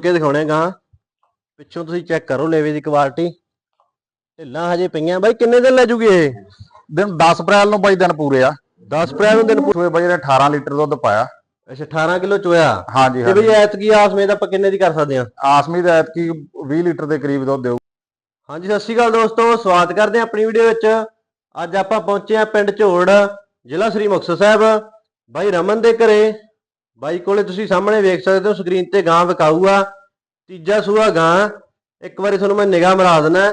ਕੇ ਦਿਖਾਉਣੇ ਗਾ। ਪਿੱਛੋਂ ਤੁਸੀਂ ਚੈੱਕ ਕਰੋ ਲੇਵੇ ਦੀ ਕੁਆਲਿਟੀ ਢਿੱਲਾਂ ਹਜੇ ਪਈਆਂ। ਬਾਈ ਕਿੰਨੇ ਦਿਨ ਲੈ ਜੂਗੀ ਇਹ? ਦਿਨ 10 ਅਪ੍ਰੈਲ ਨੂੰ ਬਾਈ ਦਿਨ ਪੂਰੇ ਆ। 10 ਅਪ੍ਰੈਲ ਨੂੰ ਦਿਨ ਪੂ- ਸੂਏ ਬਾਈ ਨੇ 18 ਲੀਟਰ ਦੁੱਧ ਪਾਇਆ। ਅੱਛਾ 18 ਕਿਲੋ ਚੋਇਆ। ਹਾਂਜੀ ਤੇ ਬਈ ਐਤਕੀ ਆਸਮੇ ਆਪਾਂ ਕਿੰਨੇ ਦੀ ਕਰ ਸਕਦੇ ਹਾਂ? ਆਸਮੀ ਦਾ ਐਤਕੀ 20 ਲੀਟਰ ਦੇ ਕਰੀਬ ਦੁੱਧ ਦੇਊ। ਹਾਂਜੀ ਸਤਿ ਸ਼੍ਰੀ ਅਕਾਲ ਦੋਸਤੋ। ਸਵਾਗਤ ਕਰਦੇ ਹਾਂ ਆਪਣੀ ਵੀਡੀਓ ਵਿੱਚ। ਅੱਜ ਆਪਾਂ ਪਹੁੰਚੇ ਹਾਂ ਪਿੰਡ ਝੋੜ ਜ਼ਿਲ੍ਹਾ ਸ੍ਰੀ ਮੁਕਤਸਰ ਸਾਹਿਬ। ਬਾਈ ਰਮਨ ਦੇ ਘਰੇ। ਬਾਈ ਕੋਲੇ ਤੁਸੀਂ ਸਾਹਮਣੇ ਵੇਖ ਸਕਦੇ ਹੋ ਸਕਰੀਨ ਤੇ ਗਾਂ ਵਿਕਾਊ ਆ ਤੀਜਾ ਸੂਆ ਗਾਂ, ਇੱਕ ਵਾਰੀ ਤੁਹਾਨੂੰ ਮੈਂ ਨਿਗਾਹ ਮਰਾ ਦਿੰਦਾ,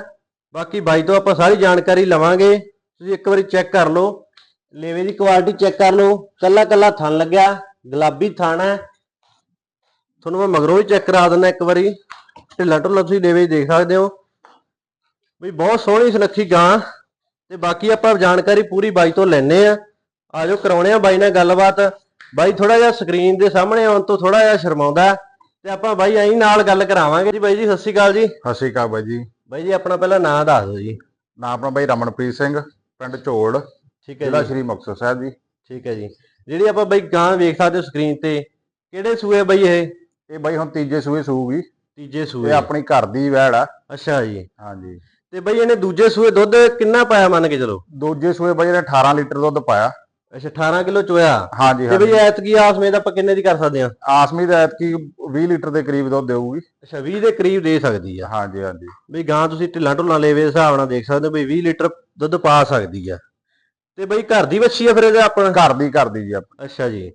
ਬਾਕੀ ਬਾਈ ਤੋਂ ਆਪਾਂ ਸਾਰੀ ਜਾਣਕਾਰੀ ਲਵਾਂਗੇ, ਤੁਸੀਂ ਇੱਕ ਵਾਰੀ ਚੈੱਕ ਕਰ ਲਓ, ਲੇਵੇ ਦੀ ਕੁਆਲਿਟੀ ਚੈੱਕ ਕਰ ਲਓ, ਕੱਲਾ ਕੱਲਾ ਥਣ ਲੱਗਿਆ, ਗੁਲਾਬੀ ਥਣ ਹੈ, ਤੁਹਾਨੂੰ ਮੈਂ ਮਗਰੋਂ ਵੀ ਚੈੱਕ ਕਰਾ ਦਿੰਦਾ ਇੱਕ ਵਾਰੀ, ਢਿੱਲਾ ਢੁੱਲਾ ਤੁਸੀਂ ਲੇਵੇ ਦੇਖ ਸਕਦੇ ਹੋ ਵੀ ਬਹੁਤ ਸੋਹਣੀ ਸੁਨੱਖੀ ਗਾਂ, ਤੇ ਬਾਕੀ ਆਪਾਂ ਜਾਣਕਾਰੀ ਪੂਰੀ ਬਾਈ ਤੋਂ ਲੈਣੇ ਆ ਆਜੋ ਕਰਾਉਣੇ ਆ ਬਾਈ ਨਾਲ ਗੱਲਬਾਤ ਬਾਈ ਥੋੜਾ ਜਿਹਾ ਸਕਰੀਨ ਦੇ ਸਾਹਮਣੇ ਆਉਣ ਤੋਂ ਥੋੜਾ ਜਿਹਾ ਸ਼ਰਮਾਉਂਦਾ ਤੇ ਆਪਾਂ ਬਾਈ ਐਂ ਨਾਲ ਗੱਲ ਕਰਾਵਾਂਗੇ ਜੀ ਬਾਈ ਜੀ ਸਤਿ ਸ਼੍ਰੀ ਅਕਾਲ ਜੀ। ਸਤਿ ਸ਼੍ਰੀ ਅਕਾਲ ਬਾਈ ਜੀ। ਬਾਈ ਜੀ ਆਪਣਾ ਪਹਿਲਾਂ ਨਾਂ ਦੱਸ ਦਿਓ ਜੀ। ਨਾਮ ਆਪਣਾ ਬਾਈ ਰਮਨਪ੍ਰੀਤ ਸਿੰਘ ਪਿੰਡ ਝੋੜ ਠੀਕ ਹੈ ਜ਼ਿਲ੍ਹਾ ਸ਼੍ਰੀ ਮੁਕਤਸਰ ਸਾਹਿਬ ਜੀ। ਠੀਕ ਹੈ ਜੀ। ਜਿਹੜੀ ਆਪਾਂ ਬਾਈ ਗਾਂ ਵੇਖ ਸਕਦੇ ਹੋ ਸਕਰੀਨ ਤੇ ਕਿਹੜੇ ਸੂਏ ਬਾਈ ਇਹ? ਇਹ ਬਾਈ ਹੁਣ ਤੀਜੇ ਸੂਏ ਸੂਗੀ। ਤੀਜੇ ਇਹ ਸੂਏ ਆਪਣੀ ਘਰ ਦੀ ਵੈੜ ਆ। ਅੱਛਾ ਜੀ। ਹਾਂਜੀ। ਤੇ ਬਾਈ ਇਹਨੇ ਦੂਜੇ ਸੂਏ ਦੁੱਧ ਕਿੰਨਾ ਪਾਇਆ ਮੰਨ ਕੇ ਚਲੋ? ਦੂਜੇ ਸੂਏ ਬਾਈ ਨੇ 18 ਲੀਟਰ ਦੁੱਧ ਪਾਇਆ। ਅੱਛਾ 18 ਕਿਲੋ ਚੋਇਆ? ਹਾਂਜੀ ਤੇ ਬਈ ਐਤਕੀ ਆਸਮੇ ਦਾ ਆਪਾਂ ਕਿੰਨੇ ਦੀ ਕਰ ਸਕਦੇ ਹਾਂ? ਆਸਮੀ ਦਾ ਐਤਕੀ 20 ਲੀਟਰ ਦੇ ਕਰੀਬ ਦੁੱਧ ਦੇਊਗੀ। ਅੱਛਾ 20 ਦੇ ਕਰੀਬ ਦੇ ਸਕਦੀ ਆ। ਹਾਂਜੀ ਹਾਂਜੀ। ਬਈ ਗਾਂ ਤੁਸੀਂ ਢਿੱਲਾਂ ਢੁੱਲਾਂ ਲੈਵੇ ਹਿਸਾਬ ਨਾਲ ਦੇਖ ਸਕਦੇ ਹੋ ਬਈ 20 ਲੀਟਰ ਦੁੱਧ ਪਾ ਸਕਦੀ ਆ। ਤੇ ਬਈ ਘਰ ਦੀ ਵੱਛੀ ਆ ਫਿਰ ਇਹਦੇ ਆਪਣਾ ਘਰ ਦੀ ਘਰ ਦੀ ਜੀ ਆਪਣੀ। ਅੱਛਾ ਜੀ।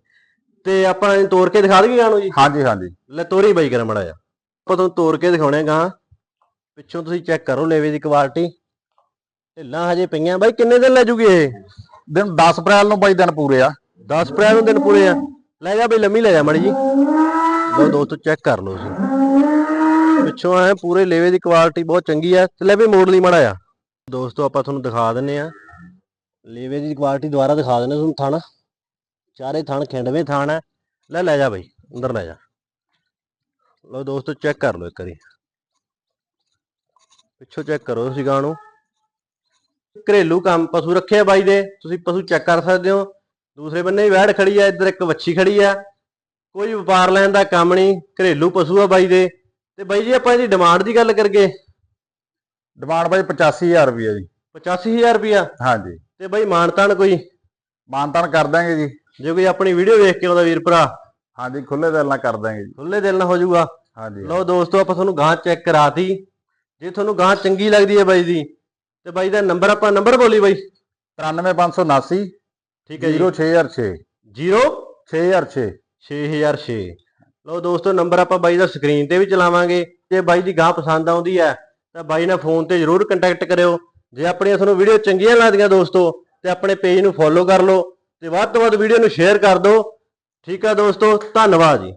ਤੇ ਆਪਾਂ ਇਹਨੂੰ ਤੋੜ ਕੇ ਦਿਖਾ ਦਈਏ ਗਾਂ ਨੂੰ ਜੀ? ਹਾਂਜੀ ਹਾਂਜੀ। ਲੈ ਤੋਰੀ ਬਾਈ ਕਰ ਮੜਾ ਆ ਆਪਾਂ ਤੁਹਾਨੂੰ ਤੋੜ ਕੇ ਦਿਖਾਉਣੇ ਗਾਂ। ਪਿੱਛੋਂ ਤੁਸੀਂ ਚੈੱਕ ਕਰੋ ਲੈਵੇ ਦੀ ਕੁਆਲਿਟੀ। ਢਿੱਲਾਂ ਹਜੇ ਪਈਆਂ। ਬਾਈ ਕਿੰਨੇ ਦਿਨ ਲੈ ਜੂਗੀ ਇਹ? ਦਿਨ 10 ਅਪ੍ਰੈਲ ਨੂੰ ਬਾਈ ਦਿਨ ਪੂਰੇ ਆ। 10 ਅਪ੍ਰੈਲ ਨੂੰ ਦਿਨ ਪੂਰੇ ਆ। ਲੈ ਜਾ ਬਈ ਲੰਮੀ ਲੈ ਜਾ ਮੜੀ ਜੀ। ਲੋ ਦੋਸਤੋ ਚੈੱਕ ਕਰ ਲਓ ਤੁਸੀਂ ਪਿੱਛੋਂ ਐ ਪੂਰੇ ਲੇਵੇ ਦੀ ਕੁਆਲਿਟੀ ਬਹੁਤ ਚੰਗੀ ਆ। ਤੇ ਲੈ ਵੀ ਮੋੜ ਲਈ ਮੜਾ ਆ ਦੋਸਤੋ ਆਪਾਂ ਤੁਹਾਨੂੰ ਦਿਖਾ ਦਿੰਨੇ ਆ। ਲੇਵੇ ਦੀ ਕੁਆਲਿਟੀ ਦੁਬਾਰਾ ਦਿਖਾ ਦਿੰਨੇ ਤੁਹਾਨੂੰ ਥਣ। ਚਾਰੇ ਥਣ ਖਿੰਡਵੇਂ ਥਣ ਹੈ ਲੈ ਲੈ ਜਾ ਬਈ ਅੰਦਰ ਲੈ ਜਾ। ਲੋ ਦੋਸਤੋ ਚੈੱਕ ਕਰ ਲਓ ਇੱਕ ਵਾਰੀ। ਪਿੱਛੋਂ ਚੈੱਕ ਕਰੋ ਤੁਸੀਂ ਗਾਂ ਨੂੰ। ਘਰੇਲੂ ਕੰਮ ਪਸ਼ੂ ਰੱਖੇ ਆ ਬਾਈ ਦੇ ਤੁਸੀਂ ਪਸ਼ੂ ਚੈੱਕ ਕਰ ਸਕਦੇ ਹੋ। ਦੂਸਰੇ ਬੰਨੇ ਵੀ ਵਹਿੜ ਖੜੀ ਆ ਇੱਧਰ ਇੱਕ ਵੱਛੀ ਖੜੀ ਆ। ਕੋਈ ਵਪਾਰ ਲੈਣ ਦਾ ਕੰਮ ਨਹੀਂ ਘਰੇਲੂ ਪਸ਼ੂ ਆ ਬਾਈ ਦੇ। ਤੇ ਬਾਈ ਜੀ ਆਪਾਂ ਇਹਦੀ ਡਿਮਾਂਡ ਦੀ ਗੱਲ ਕਰਗੇ ਡਿਮਾਂਡ ਬਾਈ 85000 ਰੁਪਏ ਜੀ। 85000 ਰੁਪਿਆ ਹਾਂਜੀ। ਤੇ ਬਾਈ ਮਾਨਤਾਨ ਕੋਈ? ਮਾਨਤਾਨ ਕਰ ਦਾਂਗੇ ਜੀ। ਜੇ ਕੋਈ ਆਪਣੀ ਵੀਡੀਓ ਵੇਖ ਕੇ ਉਹਦਾ ਵੀਰ ਭਰਾ। ਹਾਂਜੀ ਖੁੱਲੇ ਦਿਲ ਨਾਲ ਕਰ ਦਾਂਗੇ ਜੀ। ਖੁੱਲੇ ਦਿਲ ਨਾਲ ਹੋ ਜਾਊਗਾ। ਹਾਂਜੀ। ਲਓ ਦੋਸਤੋ ਆਪਾਂ ਤੁਹਾਨੂੰ ਗਾਂ ਚੈੱਕ ਕਰਾਤੀ। ਜੇ ਤੁਹਾਨੂੰ ਗਾਂ ਚੰਗੀ ਲੱਗਦੀ ਹੈ ਬਾਈ ਦੀ ਤੇ ਬਾਈ ਦਾ ਨੰਬਰ ਆਪਾਂ ਨੰਬਰ ਬੋਲੀ ਬਾਈ। 93579 ਠੀਕ ਹੈ ਜੀ। 0606 0 6006 6006 ਲਓ ਦੋਸਤੋ ਨੰਬਰ ਆਪਾਂ ਬਾਈ ਦਾ ਸਕਰੀਨ ਤੇ ਵੀ ਚਲਾਵਾਂਗੇ। ਜੇ ਬਾਈ ਦੀ ਗਾਹ ਪਸੰਦ ਆਉਂਦੀ ਹੈ ਤਾਂ ਬਾਈ ਨਾਲ ਫੋਨ ਤੇ ਜਰੂਰ ਕੰਟੈਕਟ ਕਰਿਓ। ਜੇ ਆਪਣੀਆਂ ਤੁਹਾਨੂੰ ਵੀਡੀਓ ਚੰਗੀਆਂ ਲੱਗਦੀਆਂ ਦੋਸਤੋ ਤੇ ਆਪਣੇ ਪੇਜ ਨੂੰ ਫੋਲੋ ਕਰ ਲਓ ਤੇ ਵੱਧ ਤੋਂ ਵੱਧ ਵੀਡੀਓ ਨੂੰ ਸ਼ੇਅਰ ਕਰ ਦਿਓ। ਠੀਕ ਆ ਦੋਸਤੋ ਧੰਨਵਾਦ ਜੀ।